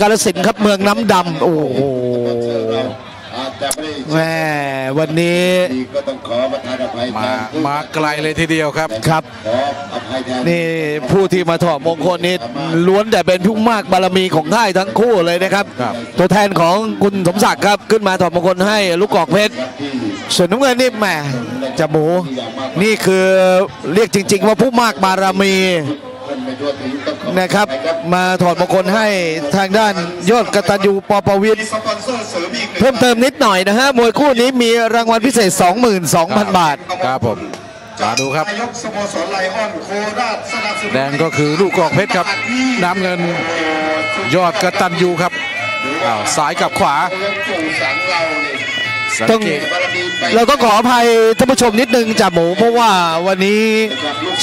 กาลสินธุ์ครับเมืองน้ำดำโอ้โหอาจจะไม่ได้แหมวันนี้ดีก็ต้องขอประทานอภัยแทมานผู้มาไกลเลยทีเดียวครับครับขออภัยแทนนี่ผู้ที่มาถอดมงคลนี่ล้วนแต่เป็นผู้มากบารมีของค่ายทั้งคู่เลยนะครับครับ ตัวแทนของคุณสมศักดิ์ครับขึ้นมาถอดมงคลให้ลูกกอกเพชรที่ส่วนน้ำเงินนี่แหมจะหมูนี่คือเรียกจริง ๆ ว่าผู้มากบารมีเพิ่ นไม่ทั่วถึงต้องขอนะครับ มาถอดมงคลให้ทางด้านยอดกตัญญูปปวิทย์มีสปอนเซอร์เสริมอีกหนึ่งเพิ่มเติมนิดหน่อยนะฮะมวยคู่นี้มีรางวัลพิเศษ 22,000 บาทครับผมมาดูครับนายกสโมสรไลออนโคราชสนับสนุนแดงก็คือลูกกอกเพชรครับ น้ำเงิน ยอดกระตันยูครับอ้าวซ้ายกับขวา ปู่สังเราเนี่ยสังต้องเกตบารมีไปเราต้องขออภัยท่านผู้ชมนิดนึงจ่าหมูเพราะว่าวันนี้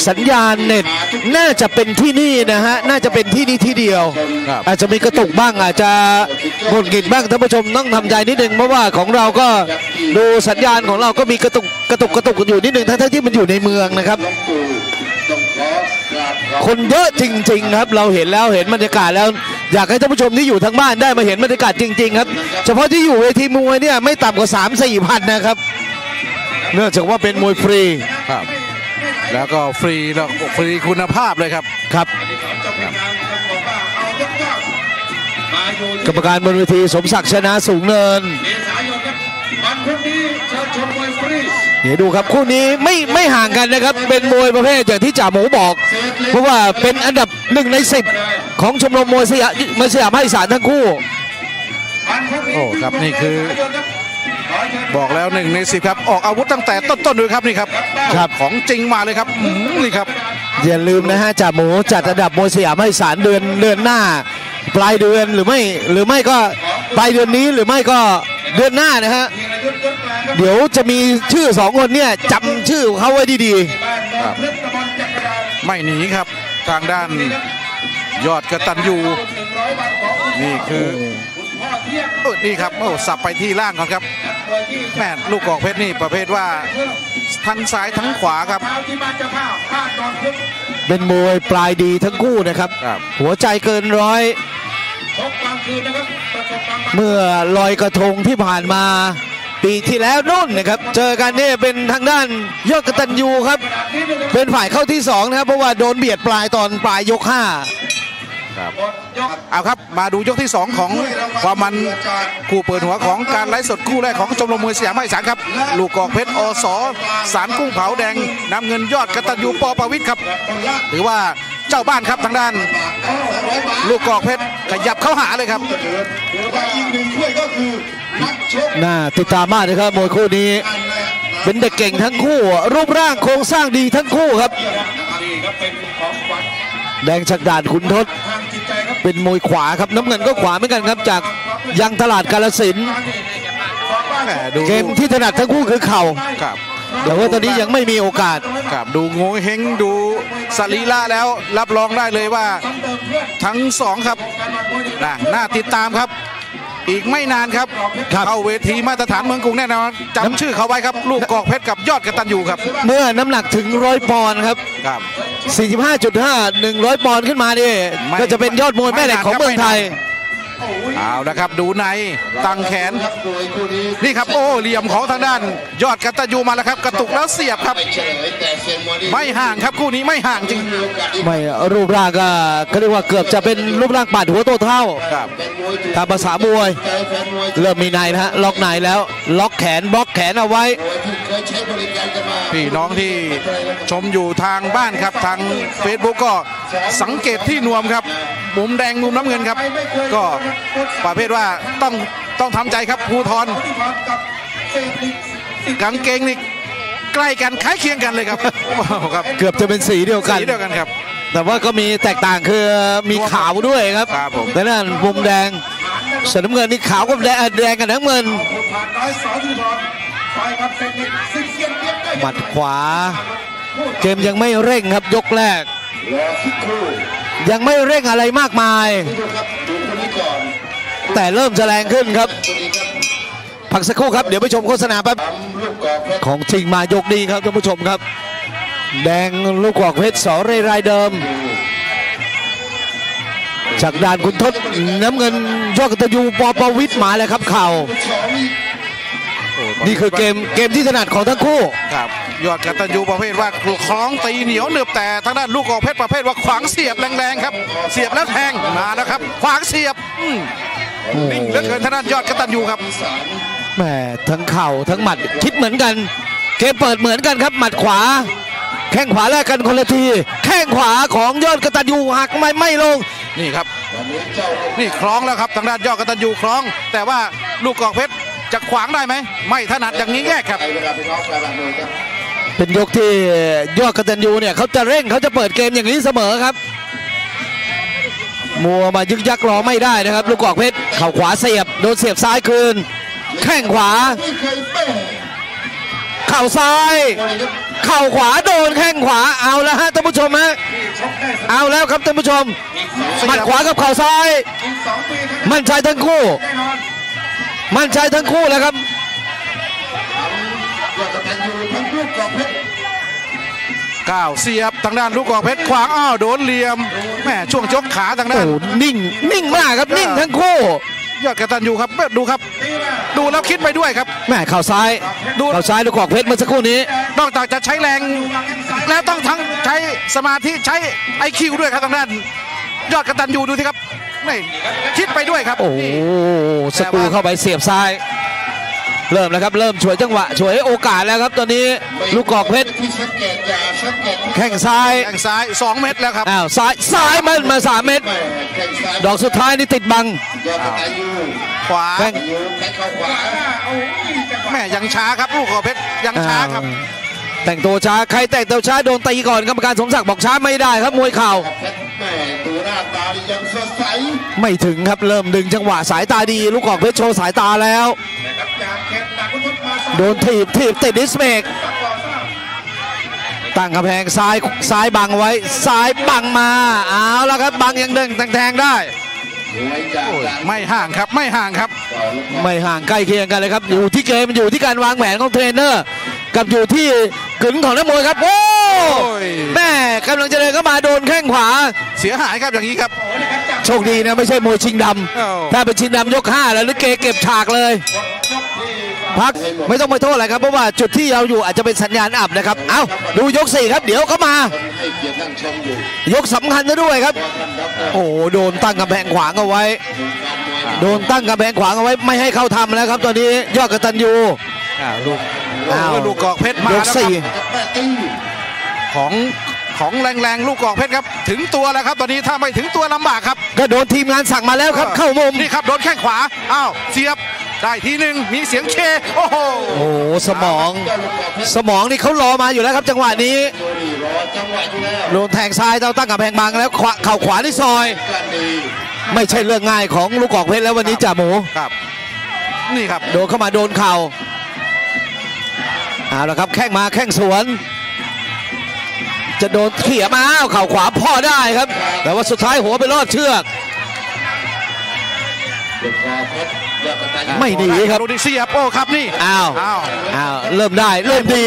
สัญญาณเน็ตน่าจะเป็นที่นี่นะฮะน่าจะเป็นที่นี่ที่เดียวครับอาจจะมีกระตุกบ้างอาจจะหงุดหงิดบ้างท่านผู้ชมต้องทำใจนิดนึงเพราะว่าของเราก็ดูสัญญาณของเราก็มีกระตุกกระตุกกระตุกกันอยู่นิดนึงทั้งๆที่มันอยู่ในเมืองนะครับ คนเยอะจริง ๆ ครับ เราเห็นแล้วเห็นบรรยากาศแล้ว อยากให้ท่านผู้ชมที่อยู่ทางบ้านได้มาเห็นบรรยากาศจริง ๆ ครับ เฉพาะที่อยู่เวทีมวยเนี่ยไม่ต่ำกว่า 3 4พันนะครับ เนื่องจากว่าเป็นมวยฟรีครับ แล้วก็ฟรีแล้วฟรีคุณภาพเลยครับครับมาอยู่กรรมการบนเวทีสมศักดิ์ชนะสูงเนิน เมษายนครับวันพรุ่งนี้เชิญชมมวยฟรีเดี๋ยวดูครับคู่นี้ไม่ไม่ห่างกันนะครับ เป็นมวยประเภทอย่างที่จ่าหมูบอก เพราะว่าเป็นอันดับหนึ่งในสิบของชมรมมวยสยามมวยสยามภาคอีสานทั้งคู่วันพรุ่งนี้โอ้ครับนี่คือเมษายนครับขอเชิญบอกแล้วหนึ่งในสิบครับ ออกอาวุธตั้งแต่ต้นๆเลยครับนี่ครับครับของจริงมาเลยครับอื้อหือนี่ครับ อย่าลืมนะฮะจ่าหมูจัดอันดับมวยสยามภาคอีสานเดือนเดือนหน้า ปลายเดือนหรือไม่หรือไม่ก็ปลายเดือนนี้หรือไม่ก็ เดือนหน้านะฮะธีรยุทธ์ยศแปลครับเดี๋ยวจะมีชื่อสองคนเนี่ยจำชื่อของเขาไว้ดีบ้านนนท์พฤกษ์ตำบลจักรดาลไม่หนีครับทางด้านยอดกระตันยูหนึ่งร้อยบาทของคุณนี่คือพ่อเที่ยงเออนี่ครับโอ้สับไปที่ล่างก่อนครับโดยที่แม่ลูกกอกเพชรนี่ประเภทว่าทั้งซ้ายทั้งขวาครับเท้าที่บ้านเจ้าภาพบ้านนนท์พฤกษ์ๆเป็นมวยปลายดีทั้งคู่นะครับ ครับ หัวใจเกินร้อย ชกกลางคืนนะครับประสบความ เมื่อลอยกระทงที่ผ่านมาปีที่แล้วนู่นนะครับ เจอกันเนี่ยเป็นทางด้านยอดกตัญญูครับนี้นะครับเป็นฝ่ายเข้าที่สองนะครับเพราะว่าโดนเบียดปลายตอนปลายยกห้าครับเอาครับมาดูยกที่ 2 ของความมันคู่เปิดหัวของการไลฟ์สดคู่แรกของชมรมมวยสยามภาคอีสานครับ ลูกกอกเพชรอสสารกุ้งเผาแดงนำเงินยอดกตัญญูปอประวิทย์ครับถือว่า เจ้าบ้านครับทางด้าน ลูกกอกเพชรขยับเข้าหาเลยครับหรือว่าอีกหนึ่งถ้วยก็คือนักชกน่าติดตามมากนะครับมวยคู่นี้ เป็นเด็กเก่งทั้งคู่ รูปร่างโครงสร้างดีทั้งคู่ครับนี่ครับเป็นของขวัญแดงชักดาดขุนทศทางจิตใจครับเป็นมวยขวาครับน้ำเงินก็ขวาเหมือนกันครับจากยังตลาดกาลสินธุ์แหมดูเกมที่ถนัดทั้งคู่คือเข่าครับแต่ว่าตอนนี้ยังไม่มีโอกาส ครับดูโงเฮงดูสรีระแล้วรับรองได้เลยว่า ทั้งสองครับนะน่าติดตามครับ อีกไม่นานครับครับ เข้าเวทีมาตรฐานเมืองกรุงแน่นอนจำชื่อเขาไว้ครับ ลูกกอกเพชรกับยอดกระตันยูครับเมื่อน้ำหนักถึงร้อยปอนด์ครับ ครับ 45.5 100 ปอนด์ขึ้นมานี่ ไม่ก็จะเป็นยอดมวยแม่เหล็กของเมืองไทย เอาละครับดูในตั้งแขนครับโดยคู่นี้นี่ครับโอ้เหลี่ยมของทางด้าน ยอดกระตันยูมาแล้วครับ กระตุกแล้วเสียบครับ ไม่เฉลยแต่เซียนมวยนี่ไม่ห่างครับคู่นี้ไม่ห่างจริงมีโอกาสอีกไม่รูปร่างก็เขาเรียกว่าเกือบจะเป็นรูปร่างปาดหัวโตเท่าครับเป็นมวยถูกตามภาษามวยใจแฟนมวย เริ่มมีในนะฮะล็อกในแล้ว ล็อกแขนบล็อกแขนเอาไว้ มวยที่เคยใช้บริการกันมาพี่น้องที่ชมอยู่ทางบ้านครับทาง Facebook ก็สังเกตที่นวมครับมุมแดงมุมน้ำเงินครับ ก็ประเภทว่าต้องต้องทำใจครับภูทรที่พร้อมกับเศรษฐีกางเกงนี่ใกล้กันคล้ายเคียงกันเลยครับครับ เกือบจะเป็นสีเดียวกันสีเดียวกันครับ แต่ว่าก็มีแตกต่างคือมีขาวด้วยครับครับผมแต่นั่นมุมแดงส่วนน้ำเงินนี่ขาวกับแดงแดงกับน้ำเงิน ผู้ผ่านน้อยสองที่พร้อมไฟกับเศรษฐีสิบเซียนเปียกได้หมัดขวา เกมยังไม่เร่งครับยกแรกรอสักครู่ยังไม่เร่งอะไรมากมายดูครับดูคนนี้ก่อนแต่เริ่มจะแรงขึ้นครับคนนี้ครับ พักสักครู่ครับ เดี๋ยวไปชมโฆษณาแป๊บทำลูกกอกเพชรของจริงมายกนี้ครับท่านผู้ชมครับ แดงลูกกวอกเพชรสอเรไรเดิมจากด่านคุณทศน้ำเงินยอดกตัญญูปอประวิทย์มาแล้วครับเข่า สองอีกนี่คือเกมเกมที่ถนัดของทั้งคู่ ครับ ยอดกตัญญูประเภทว่าคล้องตีเหนียวหนึบแต่ทางด้านลูกกอกเพชรประเภทว่าขวางเสียบแรงๆครับ เสียบแล้วแทงมาแล้วครับ ขวางเสียบอืมนิ่งเหลือเกินทางด้านยอดกตัญญูครับ แหมทั้งเข่าทั้งหมัดคิดเหมือนกัน เกมเปิดเหมือนกันครับ หมัดขวา แข้งขวาแลกกันคนละที แข้งขวาของยอดกตัญญูหักไม่ไม่ลง นี่ครับวันนี้เจ้านี่คล้องแล้วครับทางด้านยอดกตัญญูคล้อง แต่ว่าลูกกอกเพชร จะขวางได้ไหม ไม่ถนัดอย่างนี้แย่ครับ เป็นยกที่ยอดกตัญญูเนี่ยเขาจะเร่งเขาจะเปิดเกมอย่างนี้เสมอครับ มัวมายึกยักรอไม่ได้นะครับ ลูกกอกเพชรเข่าขวาเสียบโดนเสียบซ้ายคืน แข้งขวา เข่าซ้าย เข่าขวาโดนแข้งขวาเอาแล้วฮะท่านผู้ชมฮะเอาแล้วครับท่านผู้ชมหมัดขวากับเข่าซ้าย มั่นใจทั้งคู่ มั่นใจทั้งคู่แล้วครับยอดกตัญญูทั้งลูกกอกเพชรก้าวเสียบทางด้านลูกกอกเพชรขวางอ้าวโดนเหลี่ยมแม่ช่วงจกขาทางโอ้ด้านโหนิ่งนิ่งมากครับนิ่งทั้งคู่ยอดกตัญญูครับดูครับ ดูแล้วคิดไปด้วยครับแม่เข่าซ้ายดูเข่าซ้ายลูกกอกเพชรเมื่อสักครู่นี้นอกจากจะใช้แรง แล้วต้องทั้งใช้สมาธิใช้ไอคิวด้วยครับทางด้าน ยอดกตัญญูดูสิครับ นี่คิดไปด้วยครับ โอ้โหนี่สกรูเข้าไปเสียบซ้าย เริ่มแล้วครับ เริ่มฉวยจังหวะฉวยโอกาสแล้วครับ ตอนนี้ลูกกอกเพชรที่สังเกตอย่าสังเกตแข้งซ้ายแข้งซ้าย2เม็ดแล้วครับอ้าวซ้ายซ้ายมันมาสามเม็ดแม่แข้งซ้ายดอกสุดท้ายนี่ติดบังยอดกตัญญูขวาแข้งอยู่แข้งเข้าขวาโอ้ยจังหวะแม่ยังช้าครับลูกกอกเพชรยังช้าครับอ่าแต่งตัวช้า ใครแต่งตัวช้าโดนตีก่อนกรรมการสมศักดิ์บอกช้าไม่ได้ครับมวยเข่าเพชรแม่ ดูหน้าตานี่ยังสดใสไม่ถึงครับเริ่มดึงจังหวะสายตาดี ลูกกอกเพชรโชว์สายตาแล้ว นะครับจากเขตจากคุณทุกมาสองโดนถีบถีบติดดิสเมกครับก่อนทราบตั้งกำแพงซ้ายซ้ายบังไว้ซ้ายบังมาเอาแล้วครับบังยังดึงแทงๆได้มวยจากการไม่ห่างครับไม่ห่างครับ ต่อลูกบอลไม่ห่างใกล้เคียงกันเลยครับ อยู่ที่เกมอยู่ที่การวางแผนของเทรนเนอร์ กับอยู่ที่ กึ๋นของนักมวยครับโอ้โอ้ยแม่กำลังจะเดินเข้ามาโดนแข้งขวา เสียหายครับอย่างนี้ครับ โชคดีนะไม่ใช่มวยชิงดเอ้าำถ้าเป็นชิงดำยก5แล้วลิเกเก็บฉากเลย พักไม่ต้องไปโทษอะไรครับเพราะว่าจุดที่เราอยู่อาจจะเป็นสัญญาณอับนะครับ เอาดูยก4ครับเดี๋ยวเข้ามาคนให้เกียรตินั่งชมอยู่ยกสำคัญซะด้วยครับท่านดอกเตอรโอ้โหโดนตั้งกำแพงขวางเอาไว้การมวยโดนตั้งกำแพงขวางเอาไว้ไม่ให้เข้าทำแล้วครับ ตอนนี้ยอดกตัญญูอ่าลูก อ้าวโอ้ยลูกกอกเพชรมายแล้วกครับสี่กับแม่ตีของของแรงๆลูกกอกเพชรครับ ถึงตัวแล้วครับ ตอนนี้ถ้าไม่ถึงตัวลำบากครับ ก็โดนทีมงานสั่งมาแล้วครับ เข้ามุมนี่ครับโดนแข้งขวาอ้าวเสียบได้ทีหนึ่งมีเสียงเคโอ้โหโอ้โหสมองเจ้าลูกกอกเพชรสมองนี่เขารอมาอยู่แล้วครับ จังหวะนี้ดูดิรอจังหวะอยู่แล้วโดนแทงซ้ายเราตั้งกับแพงบังแล้วขวาเข่าขวาที่ซอยกันดีไม่ใช่เรื่องง่ายของลูกกอกเพชรแล้ววันนี้จ่าหมูครับ นี่ครับโดนเข้ามาโดนเข่า เอาละครับแข้งมาแข้งสวน จะโดนเขี่ยมาอ้าวเข่าขวาพ่อได้ครับ แต่ว่าสุดท้ายหัวไปรอดเชือก ลูกกอกเพชรยอดกตัญญูไม่หนีครับดูดิเสียบโอ้ครับนี่อ้าวอ้าวอ้าวเริ่มได้เริ่มดี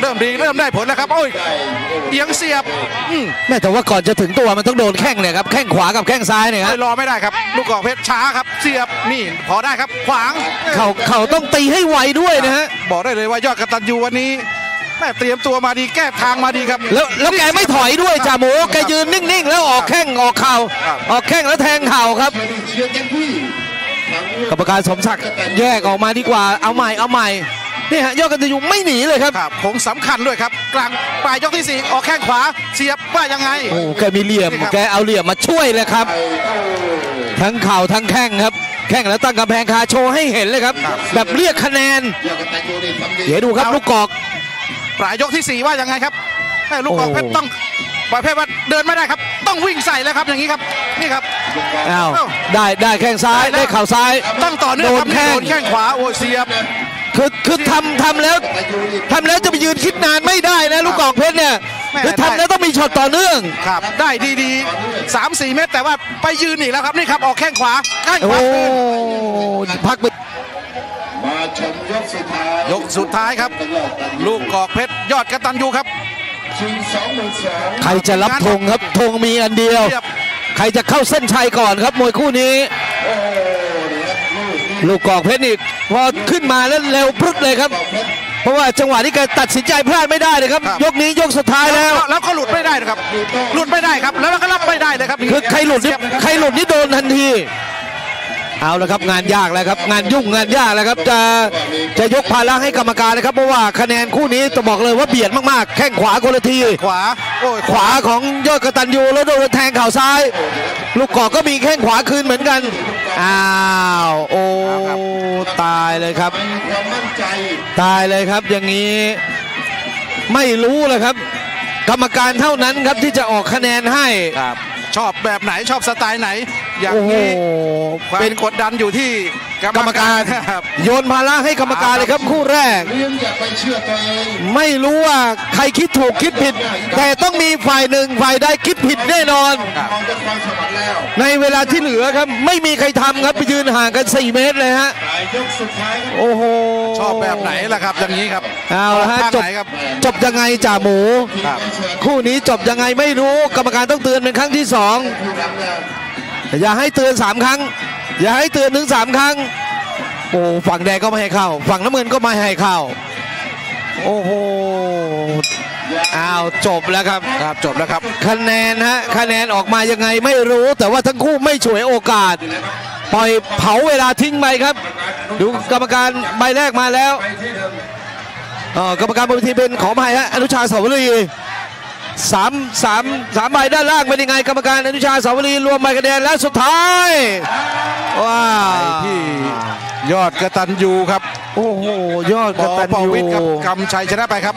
เริ่มดีเริ่มได้ผลแล้วครับโอ้ยได้โอ้เอียงเสียบอืมแม่แต่ว่าก่อนจะถึงตัวมันต้องโดนแข้งเนี่ยครับแข้งขวากับแข้งซ้ายเนี่ยครับไม่รอไม่ได้ครับ ลูกกอกเพชรช้าครับ เสียบนี่พอได้ครับ ขวางเขาเขาต้องตีให้ไวด้วยนะฮะบอกได้เลยว่ายอดกตัญญูวันนี้แม่เตรียมตัวมาดีแก้ทางมาดีครับ แล้วแล้วแกไม่ถอยด้วยจ่าหมูแกยืนนิ่งๆ แล้วออกแข้งออกเข่าครับออกแข้งแล้วแทงเข่าครับ เชียร์เชียร์เต็มที่ทั้งเรื่องกรรมการสมศักดิ์แยกออกมาดีกว่าเอาใหม่เอาใหม่นี่ฮะยอดกันจะอยู่ไม่หนีเลยครับครับโค้งสำคัญด้วยครับ กลางปลายยกที่สี่ออกแข้งขวาเสียบว่ายังไงโอ้แกมีเหลี่ยมนี่ครับแกเอาเหลี่ยมมาช่วยเลยครับไอ้โอ้ทั้งเข่าทั้งแข้งครับ แข้งแล้วตั้งกำแพงคาโชว์ให้เห็นเลยครับ แบบเรียกคะแนนยอดกตัญญูนี่ทำดีเดี๋ยวดูครับลูกกอกปลายยกที่สี่ว่ายังไงครับแม่ลูกกอกโอ้เพชรต้องประเภทว่าเดินไม่ได้ครับ ต้องวิ่งใส่แล้วครับอย่างนี้ครับนี่ครับลูกกอกอ้าวเอ้าได้ได้แข้งซ้ายได้แล้วได้เข่าซ้ายต้องต่อเนื่องครับโดนแข้ง โดนแข้งขวาโอ้ยเสียบ คือคือทำทำแล้วตัญญูนี่ทำแล้วจะไปยืนคิดนานไม่ได้นะลูกกอกเพชรเนี่ยแม่ คือทำแล้วต้องมีช็อตต่อเนื่อง ครับได้ดีๆสามสี่เมตร แต่ว่าไปยืนอีกแล้วครับนี่ครับออกแข้งขวาแข้งขโอ้วาคืนพักไปมาชมยกสุดท้ายยกสุดท้ายครับ ลูกกอกเพชรยอดกตัญญูครับ ใครจะรับธงครับธงมีอันเดียวเรียบใครจะเข้าเส้นชัยก่อนครับมวยคู่นี้โอ้โหนี่ครับลูกนี้ลูกกอกเพชรนี่พอขึ้นมาแล้วเร็วพรึดเลยครับ เพราะว่าจังหวะที่แกตัดสินใจพลาดไม่ได้เลยครับครับ ยกนี้ยกสุดท้ายแล้ว แล้วก็หลุดไม่ได้นะครับ หลุดไม่ได้ครับ แล้วก็รับไม่ได้เลยครับคือใครหลุดนี่ใครหลุดนี่โดนทันที เอาละครับงานยากแล้วครับงานยุ่งงานยากแล้วครับจะจะยกภาระให้กรรมการนะครับเพราะว่าคะแนนคู่นี้ต้องบอกเลยว่าเบียดมากๆ แข้งขวาคนละทีขวาโอ้ยขวาของยอดกตันยูแล้วโดนแทงเข่าซ้าย ลูกกอกก็มีแข้งขวาคืนเหมือนกันอ้าวโอ้ตายเลยครับมีความมั่นใจตายเลยครับอย่างนี้ไม่รู้เลยครับ กรรมการเท่านั้นครับที่จะออกคะแนนให้ครับชอบแบบไหนชอบสไตล์ไหน อย่างโอ้โหนี้ความเป็นกดดันอยู่ที่กรรมการครับ โยนภาระให้กรรมการเลยครับคู่แรก เลี้ยงอย่าไปเชื่อตัวเองไม่รู้ว่าใครคิดถูกคิดผิด แต่ต้องมีฝ่ายหนึ่งฝ่ายใดคิดผิดแน่นอนมองด้วยความสวรรค์แล้วในเวลาที่เหลือครับ ไม่มีใครทำครับไปยืนห่างกัน 4 เมตรเลยฮะปลายยกสุดท้ายครับ โอ้โหชอบแบบไหนล่ะครับ อย่างนี้ครับเอาละฮะภาคจบไหนครับ จบยังไงจ่าหมู ครับ คู่นี้จบยังไงไม่รู้กรรมการต้องเตือนเป็นครั้งที่สองผู้นำแล้ว อย่าให้เตือนสามครั้ง อย่าให้เตือนถึงสามครั้ง โอ้ฝั่งแดงก็ไม่ให้เข้า ฝั่งน้ำเงินก็ไม่ให้เข้า โอ้โหอ้าวจบแล้วครับครับจบแล้วครับ คะแนนฮะคะแนนออกมายังไงไม่รู้ แต่ว่าทั้งคู่ไม่ฉวยโอกาส ปล่อยเผาเวลาทิ้งไปครับ ดูกรรมการใบแรกมาแล้วอ่อกรรมการบนเวทีเป็นขอมาฮะอนุชาสาวรี สามสามสามใบด้านล่างเป็นยังไงกรรมการอนุชาสาวรีรวมใบคะแนนและสุดท้ายว้าวที่ยอดกระตันยูครับ โอ้โหยอดปกอตันปยูวิทย์ครับกำชัยชนะไปครับ